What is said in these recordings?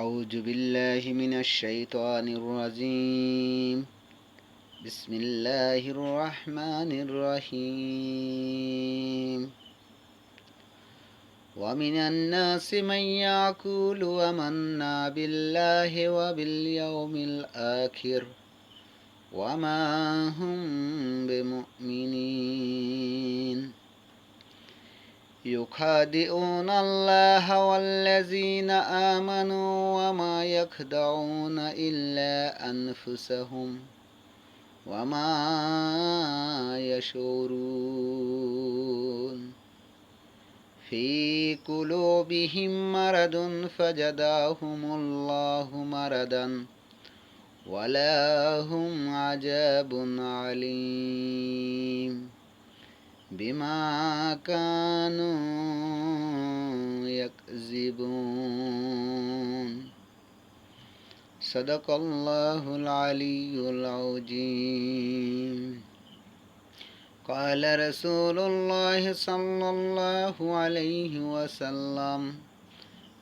أعوذ بالله من الشيطان الرجيم. بسم الله الرحمن الرحيم. ومن الناس من يقول آمنا بالله وباليوم الآخر وما هم بمؤمنين. يخادعون الله والذين آمنوا وما يخدعون إلا أنفسهم وما يشعرون. في قلوبهم مرض فجداهم الله مرضا ولهم عذاب عليم. بما كانوا يكذبون صدق الله العلي العظيم قال رسول الله صلى الله عليه وسلم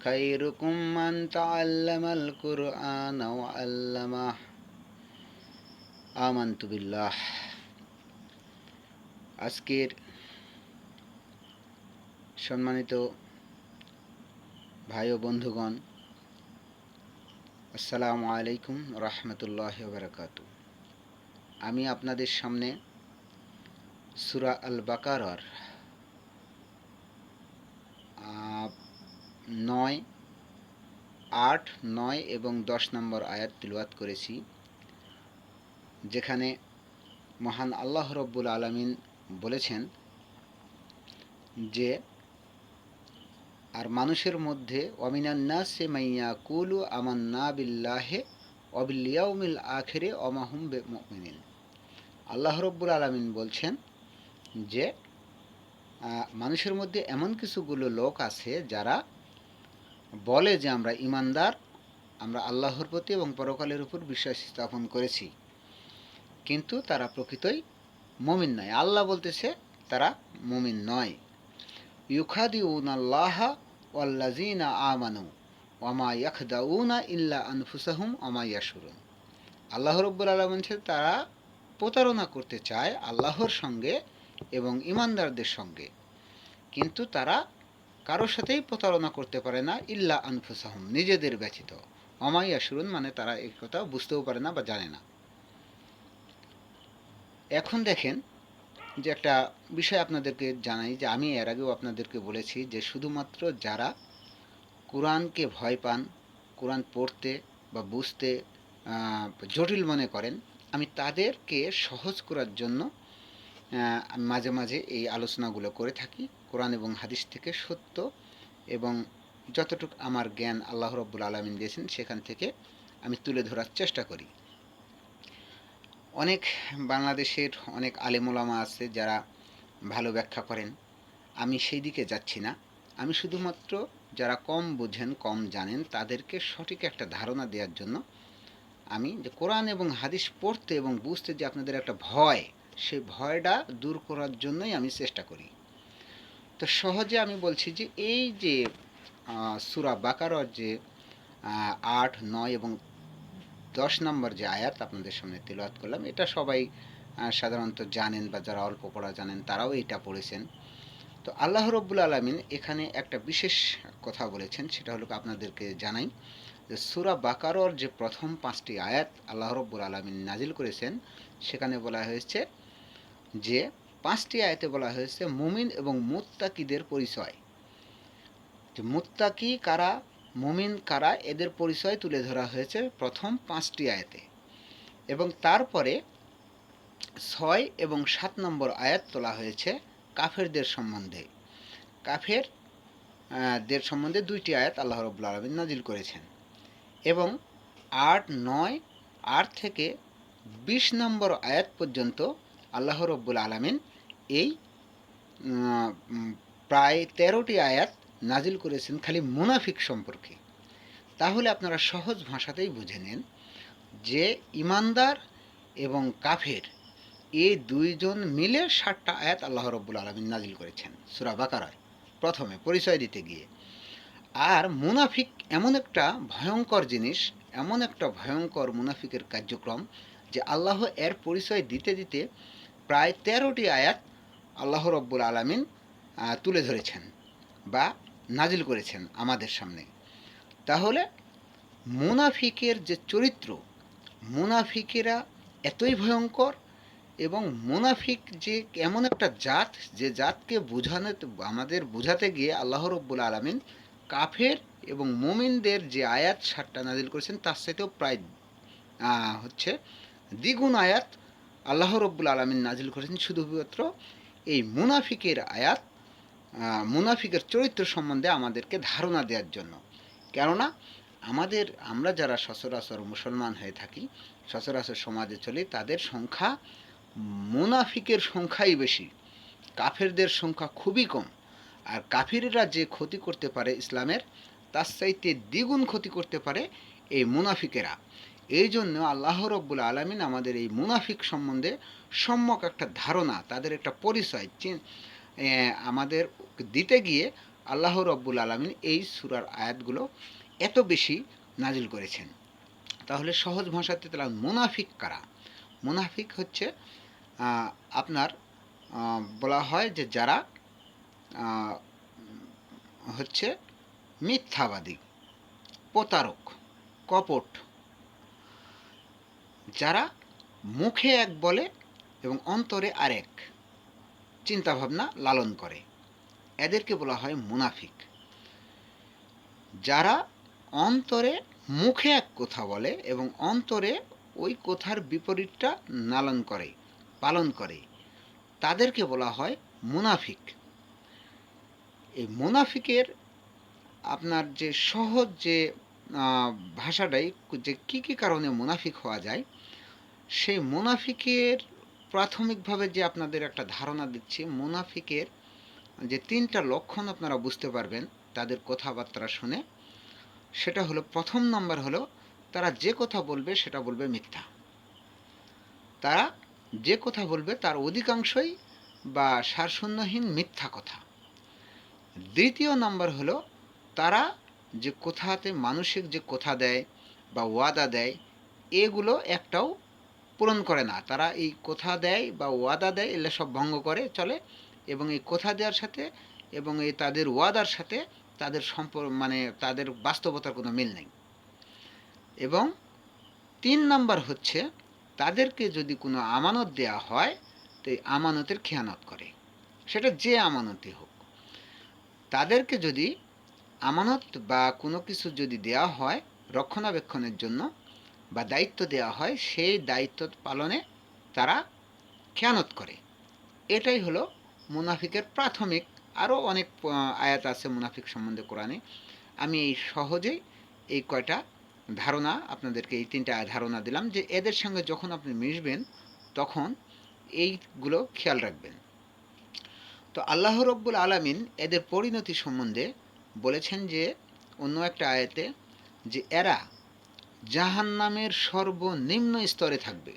خيركم من تعلم القرآن وعلمه آمنت بالله আজকের সম্মানিত ভাই ও বন্ধুগণ, আসসালামু আলাইকুম রহমতুল্লাহ বারকাত। আমি আপনাদের সামনে সুরা আল বাকারর নয়, আট, নয় এবং দশ নম্বর আয়াত তিলওয়াত করেছি, যেখানে মহান আল্লাহ রব্বুল আলমিন বলেছেন যে, আর মানুষের মধ্যে অমিনান্না সে মাইয়া কুলু আমান না বিল্লাহে অবিল্লিয়াউমিল আখেরে অমাহুম মিনিন আল্লাহ রব্বুল আলমিন বলছেন যে মানুষের মধ্যে এমন কিছুগুলো লোক আছে যারা বলে যে আমরা ইমানদার, আমরা আল্লাহর প্রতি এবং পরকালের উপর বিশ্বাস স্থাপন করেছি। কিন্তু তারা প্রকৃতই মমিন নয় আল্লাহ বলতেছে, তারা মমিন নয়। ইউখাদি উনাল্লাহা ওয়াল্লাজিনা আমানু ওমা ইয়াখদাউনা ইল্লা আনফুসাহুম ওমা ইয়াসুরুন আল্লাহ রব্বুল আলম বলছে, তারা প্রতারণা করতে চায় আল্লাহর সঙ্গে এবং ইমানদারদের সঙ্গে। কিন্তু তারা কারোর সাথেই প্রতারণা করতে পারে না, ইল্লা আনফুসাহুম, নিজেদের ব্যথিত অমাইয়া শুরুন মানে তারা এই কথা বুঝতেও পারে না বা জানে না। এখন দেখেন যে একটা বিষয় আপনাদেরকে জানাই যে আমি এর আগেও আপনাদেরকে বলেছি যে শুধুমাত্র যারা কোরআনকে ভয় পান, কোরআন পড়তে বা বুঝতে জটিল মনে করেন, আমি তাদেরকে সহজ করার জন্য মাঝে মাঝে এই আলোচনাগুলো করে থাকি, কোরআন এবং হাদিস থেকে সত্য এবং যতটুকু আমার জ্ঞান আল্লাহ রব্বুল আলমিন দিয়েছেন সেখান থেকে আমি তুলে ধরার চেষ্টা করি। অনেক বাংলাদেশের অনেক আলেমোলামা আছে যারা ভালো ব্যাখ্যা করেন। আমি সেই দিকে যাচ্ছি না। আমি শুধুমাত্র যারা কম বোঝেন, কম জানেন, তাদেরকে সঠিক একটা ধারণা দেওয়ার জন্য আমি যে কোরআন এবং হাদিস পড়তে এবং বুঝতে যে আপনাদের একটা ভয় সেই ভয়টা দূর করার জন্যই আমি চেষ্টা করি। তো সহজে আমি বলছি যে এই যে সুরা বাকারর যে আট, নয় এবং দশ নম্বর যে আয়াত আপনাদের সামনে তিলওয়াত করলাম, এটা সবাই সাধারণত জানেন বা যারা অল্প পড়া জানেন তারাও এটা পড়েছেন। তো আল্লাহ রব্বুল আলমিন এখানে একটা বিশেষ কথা বলেছেন, সেটা হলো আপনাদেরকে জানাই যে সুরা বাকারর যে প্রথম পাঁচটি আয়াত আল্লাহ রব্বুল আলমিন নাজিল করেছেন, সেখানে বলা হয়েছে যে পাঁচটি আয়াতে বলা হয়েছে মুমিন এবং মুত্তাকিদের পরিচয়। যে মুত্তাকি কারা? মুমিন কারা এদের পরিচয় তুলে ধরা হয়েছে প্রথম পাঁচটি আয়াতে। এবং তারপরে ছয় এবং সাত নম্বর আয়াত তোলা হয়েছে কাফেরদের সম্বন্ধে। কাফের দের সম্বন্ধে দুইটি আয়াত আল্লাহ রব্বুল আলমিন নাজিল করেছেন। এবং আট, নয়, আট থেকে বিশ নম্বর আয়াত পর্যন্ত আল্লাহ রব্বুল আলমিন এই প্রায় তেরোটি আয়াত নাজিল করেছেন খালি মুনাফিক সম্পর্কে। তাহলে আপনারা সহজ ভাষাতেই বুঝে নেন যে ইমানদার এবং কাফের এই দুইজন মিলে ষাটটা আয়াত আল্লাহ রব্বুল আলমিন নাজিল করেছেন, সুরা বাকারায় প্রথমে পরিচয় দিতে গিয়ে। আর মুনাফিক এমন একটা ভয়ঙ্কর জিনিস, এমন একটা ভয়ঙ্কর মুনাফিকের কার্যক্রম যে আল্লাহ এর পরিচয় দিতে দিতে প্রায় তেরোটি আয়াত আল্লাহ রব্বুল আলমিন তুলে ধরেছেন বা নাজিল করেছেন আমাদের সামনে। তাহলে মুনাফিকের যে চরিত্র, মুনাফিকেরা এতই ভয়ঙ্কর এবং মুনাফিক যে এমন একটা জাত, যে জাতকে বোঝানো, আমাদের বোঝাতে গিয়ে আল্লাহ রব্বুল আলমিন কাফের এবং মোমিনদের যে আয়াত সাতটা নাজিল করেছেন, তার সাথেও প্রায় হচ্ছে দ্বিগুণ আয়াত আল্লাহ রব্বুল আলমিন নাজিল করেছেন। শুধুমাত্র এই মুনাফিকের আয়াত মুনাফিকের চরিত্র সম্বন্ধে আমাদেরকে ধারণা দেওয়ার জন্য। কেননা, আমাদের, আমরা যারা সচরাচর মুসলমান হয়ে থাকি, সচরাচর সমাজে চলি, তাদের সংখ্যা মুনাফিকের সংখ্যাই বেশি। কাফেরদের সংখ্যা খুবই কম। আর কাফিরেরা যে ক্ষতি করতে পারে ইসলামের, তার চাইতে দ্বিগুণ ক্ষতি করতে পারে এই মুনাফিকেরা। এই জন্য আল্লাহ রব্বুল আলমিন আমাদের এই মুনাফিক সম্বন্ধে সম্যক একটা ধারণা, তাদের একটা পরিচয় আমাদের দিতে গিয়ে আল্লাহ রব্বুল আলমিন এই সুরার আয়াতগুলো এত বেশি নাজিল করেছেন। তাহলে সহজ ভাষাতে তারা মুনাফিক কারা? মুনাফিক হচ্ছে আপনার বলা হয় যে যারা হচ্ছে মিথ্যাবাদী, প্রতারক, কপট, যারা মুখে এক বলে এবং অন্তরে আরেক। চিন্তাভাবনা লালন করে। এদেরকে বলা হয় মুনাফিক। যারা অন্তরে মুখে এক কথা বলে এবং অন্তরে ওই কথার বিপরীতটা লালন করে, পালন করে, তাদেরকে বলা হয় মুনাফিক। এই মুনাফিকের আপনার যে সহজ যে ভাষাটাই যে কী কী কারণে মুনাফিক হওয়া যায়, সেই মুনাফিকের প্রাথমিকভাবে যে আপনাদের একটা ধারণা দিচ্ছি, মুনাফিকের যে তিনটা লক্ষণ আপনারা বুঝতে পারবেন তাদের কথাবার্তা শুনে, সেটা হলো প্রথম নম্বর হলো তারা যে কথা বলবে সেটা বলবে মিথ্যা। তারা যে কথা বলবে তার অধিকাংশই বা সারশূন্যহীন মিথ্যা কথা। দ্বিতীয় নম্বর হলো তারা যে কথাতে মানসিক যে কথা দেয় বা ওয়াদা দেয়, এগুলো একটাও পূরণ করে না। তারা এই কথা দেয় বা ওয়াদা দেয়, এগুলো সব ভঙ্গ করে, চলে। এবং এই কথা দেওয়ার সাথে এবং এই তাদের ওয়াদার সাথে তাদের সম্পর্ক মানে তাদের বাস্তবতার কোনো মিল নেই। এবং তিন নাম্বার হচ্ছে, তাদেরকে যদি কোনো আমানত দেয়া হয়, তো এই আমানতের খেয়ানত করে। সেটা যে আমানতই হোক। তাদেরকে যদি আমানত বা কোনো কিছু যদি দেওয়া হয়, রক্ষণাবেক্ষণের জন্য বা দায়িত্ব দেওয়া হয়, সেই দায়িত্ব পালনে তারা খেয়ানত করে। এটাই হলো মুনাফিকের প্রাথমিক আরও অনেক আয়াত আছে মুনাফিক সম্বন্ধে কোরআনে। আমি এই সহজেই এই কয়টা ধারণা আপনাদেরকে, এই তিনটা ধারণা দিলাম যে এদের সঙ্গে যখন আপনি মিশবেন, তখন এইগুলো খেয়াল রাখবেন। তো আল্লাহ রব্বুল আলামিন এদের পরিণতি সম্বন্ধে বলেছেন যে, অন্য একটা আয়াতে যে, এরা জাহান্নামের সর্বনিম্ন স্তরে থাকবে।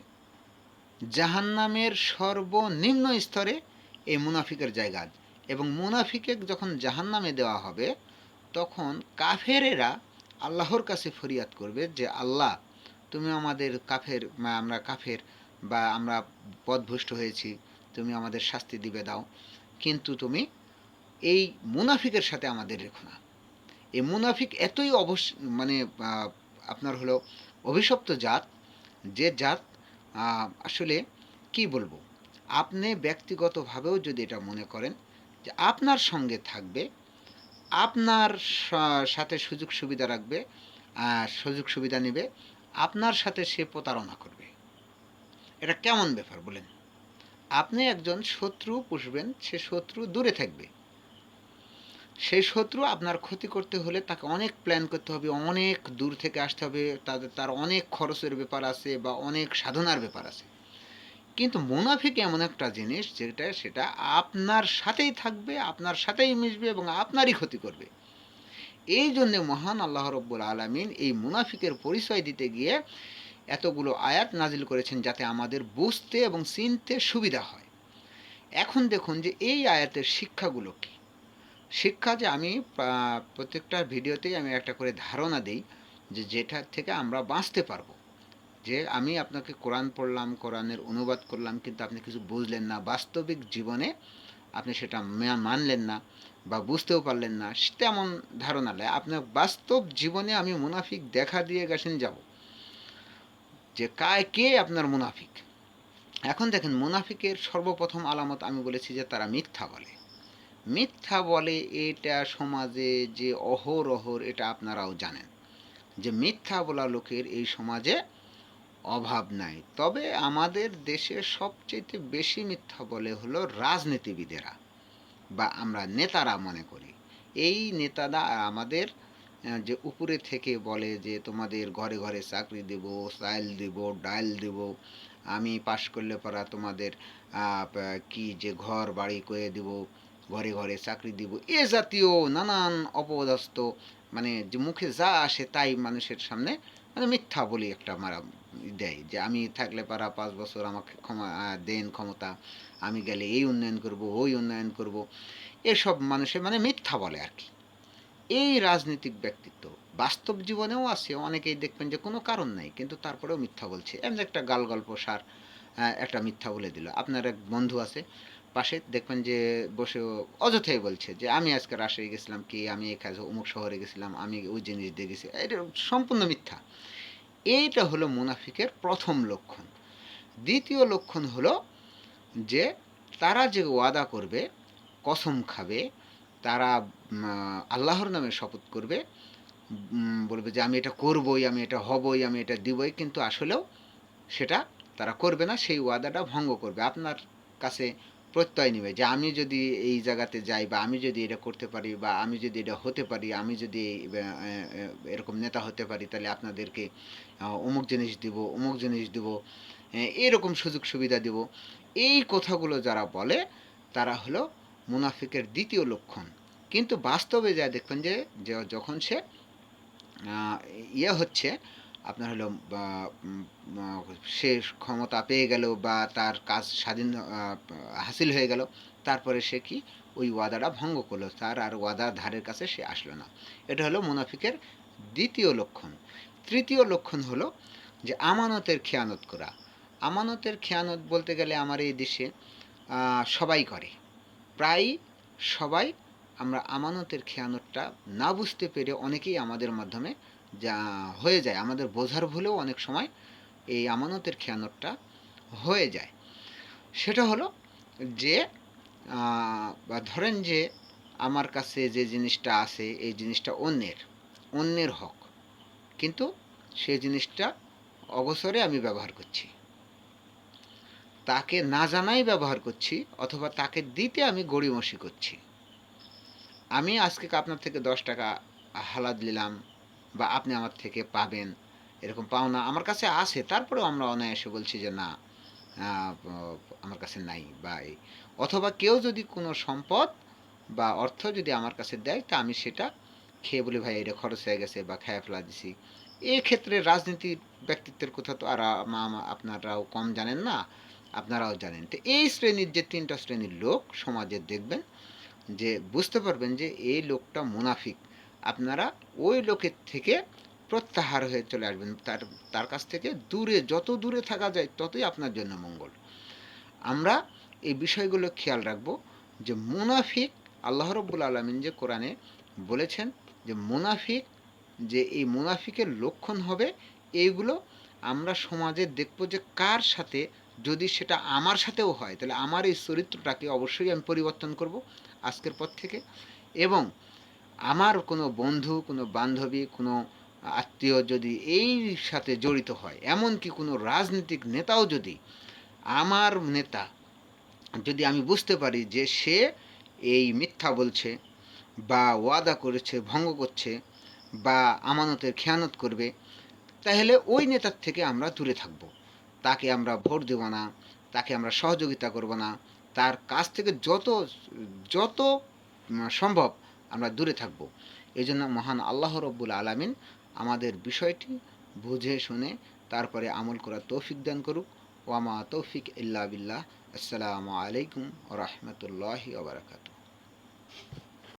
জাহান্নামের সর্বনিম্ন স্তরে এই মুনাফিকের জায়গা এবং মুনাফিকে যখন জাহান্নামে দেওয়া হবে, তখন কাফেরেরা আল্লাহর কাছে ফরিয়াদ করবে যে, আল্লাহ, তুমি আমাদের কাফের, আমরা কাফের বা আমরা পদভুষ্ট হয়েছি, তুমি আমাদের শাস্তি দিবে, দাও। কিন্তু তুমি এই মুনাফিকের সাথে আমাদের রেখো না। এই মুনাফিক এতই অবশ্য মানে আপনার হলো অভিশপ্ত জাত, যে জাত আসলে কি বলব? আপনি ব্যক্তিগতভাবেও যদি এটা মনে করেন যে আপনার সঙ্গে থাকবে, আপনার সাথে সুযোগ সুবিধা রাখবে সুযোগ সুবিধা নেবে, আপনার সাথে সে প্রতারণা করবে। এটা কেমন ব্যাপার বলেন? আপনি একজন শত্রু পুষবেন, সে শত্রু দূরে থাকবে। সেই শত্রু আপনার ক্ষতি করতে হলে তাকে অনেক প্ল্যান করতে হবে, অনেক দূর থেকে আসতে হবে, তাদের, তার অনেক খরচের ব্যাপার আছে বা অনেক সাধনার ব্যাপার আছে। কিন্তু মুনাফিক এমন একটা জিনিস যেটা, সেটা আপনার সাথেই থাকবে, আপনার সাথেই মিশবে এবং আপনারই ক্ষতি করবে। এই জন্যে মহান আল্লাহ রব্বুল আলমিন এই মুনাফিকের পরিচয় দিতে গিয়ে এতগুলো আয়াত নাজিল করেছেন যাতে আমাদের বুঝতে এবং চিনতে সুবিধা হয়। এখন দেখুন যে এই আয়াতের শিক্ষাগুলো কী। শিক্ষা যে আমি প্রত্যেকটা ভিডিওতেই আমি একটা করে ধারণা দিই যে যেটা থেকে আমরা বাঁচতে পারব। যে আমি আপনাকে কোরআন পড়লাম, কোরআনের অনুবাদ করলাম, কিন্তু আপনি কিছু বুঝলেন না, বাস্তবিক জীবনে আপনি সেটা মানলেন না বা বুঝতেও পারলেন না তেমন ধারণা নেয়। আপনার বাস্তব জীবনে আমি মুনাফিক দেখা দিয়ে গেছেন যাব। যে কায়, কে আপনার মুনাফিক? এখন দেখেন, মুনাফিকের সর্বপ্রথম আলামত আমি বলেছি যে তারা মিথ্যা বলে। মিথ্যা বলে এটা সমাজে যে অহরহর, এটা আপনারাও জানেন। যে মিথ্যা বলা লোকের এই সমাজে অভাব নাই। তবে আমাদের দেশে সবচেয়ে বেশি মিথ্যা বলে হলো রাজনীতিবিদেরা, বা আমরা নেতারা মনে করি। এই নেতারা আমাদের যে উপরে থেকে বলে যে তোমাদের ঘরে ঘরে চাকরি দেব, চাইল দেব, ডাইল দেব, আমি পাশ করলে পরা তোমাদের কি যে ঘর বাড়ি করে দেব ঘরে ঘরে চাকরি দিব। এ জাতীয় নানান অপদস্থ মানে যে মুখে যা আসে তাই মানুষের সামনে মানে মিথ্যা বলি একটা মারা দেয় যে আমি থাকলে পারা পাঁচ বছর আমাকে ক্ষমা দেন ক্ষমতা, আমি গেলে এই উন্নয়ন করব, ওই উন্নয়ন করব। এসব মানুষের মানে মিথ্যা বলে আর কি। এই রাজনৈতিক ব্যক্তিত্ব বাস্তব জীবনেও আছে, অনেকেই দেখবেন যে কোনো কারণ নাই, কিন্তু তারপরেও মিথ্যা বলছে। এমন একটা গাল গল্প সার একটা মিথ্যা বলে দিল। আপনার এক বন্ধু আছে পাশে দেখবেন যে বসে অযথাই বলছে যে, আমি আজকে রাজশাহী গেছিলাম কি? আমি এখানে অমুক শহরে গেছিলাম, আমি ওই জিনিস দিয়ে গেছি। এটা সম্পূর্ণ মিথ্যা। এইটা হলো মুনাফিকের প্রথম লক্ষণ। দ্বিতীয় লক্ষণ হলো যে, তারা যে ওয়াদা করবে, কসম খাবে, তারা আল্লাহর নামে শপথ করবে বলবে যে, আমি এটা করবই, আমি এটা হবই, আমি এটা দিবই। কিন্তু আসলেও সেটা তারা করবে না, সেই ওয়াদাটা ভঙ্গ করবে। আপনার কাছে প্রত্যয় নেবে যে আমি যদি এই জায়গাতে যাই বা আমি যদি এটা করতে পারি বা আমি যদি এটা হতে পারি, আমি যদি এরকম নেতা হতে পারি, তাহলে আপনাদেরকে অমুক জিনিস দিব, অমুক জিনিস দিব এরকম সুযোগ সুবিধা দিব। এই কথাগুলো যারা বলে, তারা হলো মুনাফিকের দ্বিতীয় লক্ষণ। কিন্তু বাস্তবে যা দেখবেন যে- যখন সে ইয়ে হচ্ছে আপনার হলো সে ক্ষমতা পেয়ে গেল বা তার কাজ স্বাধীন হাসিল হয়ে গেল, তারপরে সে কি ওই ওয়াদাটা ভঙ্গ করল? তার আর ওয়াদার ধারের কাছে সে আসলো না। এটা হলো মুনাফিকের দ্বিতীয় লক্ষণ। তৃতীয় লক্ষণ হলো যে আমানতের খেয়ানত করা। আমানতের খেয়ানত বলতে গেলে আমার এই দেশে সবাই করে। প্রায় সবাই আমরা আমানতের খেয়ানতটা না বুঝতে পেরে অনেকেই আমাদের মাধ্যমে যা হয়ে যায়, আমাদের বোঝার ভুলেও অনেক সময় এই আমানতের খেয়ানতটা হয়ে যায়। সেটা হলো যে ধরেন যে, আমার কাছে যে জিনিসটা আছে, এই জিনিসটা অন্যের অন্যের হক। কিন্তু সেই জিনিসটা অগসরে আমি ব্যবহার করছি। তাকে না জানাই ব্যবহার করছি, অথবা তাকে দিতে আমি গড়িমসি করছি। আমি আজকে আপনার থেকে দশ টাকা হালাত নিলাম বা আপনি আমার থেকে পাবেন, এরকম পাওনা আমার কাছে আছে। তারপরেও আমরা অনায়াসে বলছি যে না আমার কাছে নাই বা অথবা কেউ যদি কোনো সম্পদ বা অর্থ যদি আমার কাছে দেয়, তা আমি সেটা খেয়ে বলি, ভাই, এটা খরচ হয়ে গেছে বা খেয়ে ফেলা দিছি। এই ক্ষেত্রে রাজনীতির ব্যক্তিত্বের কথা তো আর আপনারাও কম জানেন না, আপনারাও জানেন। তো এই শ্রেণির যে তিনটা শ্রেণির লোক সমাজে দেখবেন যে বুঝতে পারবেন যে এই লোকটা মুনাফিক। আপনারা ওই লোকের থেকে প্রত্যাহার হয়ে চলে আসবেন। তার তার কাছ থেকে দূরে, যত দূরে থাকা যায়, ততই আপনার জন্য মঙ্গল। আমরা এই বিষয়গুলো খেয়াল রাখব যে মুনাফিক, আল্লাহ রব্বুল আলমিন যে কোরআনে বলেছেন যে মুনাফিক, যে এই মুনাফিকের লক্ষণ হবে এইগুলো আমরা সমাজে দেখব যে কার সাথে, যদি সেটা আমার সাথেও হয়, তাহলে আমার এই চরিত্রটাকে অবশ্যই আমি পরিবর্তন করব আজকের পর থেকে। এবং আমার কোনো বন্ধু, কোনো বান্ধবী, কোনো আত্মীয় যদি এই সাথে জড়িত হয়, এমনকি কোনো রাজনৈতিক নেতাও যদি আমার নেতা যদি আমি বুঝতে পারি যে সে এই মিথ্যা বলছে বা ওয়াদা করেছে, ভঙ্গ করছে বা আমানতের খেয়ানত করবে, তাহলে ওই নেতার থেকে আমরা দূরে থাকব। তাকে আমরা ভোট দেব না, তাকে আমরা সহযোগিতা করব না। তার কাছ থেকে যত যত সম্ভব আমরা দূরে থাকব। এই জন্য মহান আল্লাহ রব্বুল আলমিন আমাদের বিষয়টি বুঝে, শুনে, তারপরে আমল করার তৌফিক দান করুক। ওয়ামা তৌফিক ইল্লা বিল্লাহ। আসসালামু আলাইকুম রহমতুল্লাহি ওবরাকাতু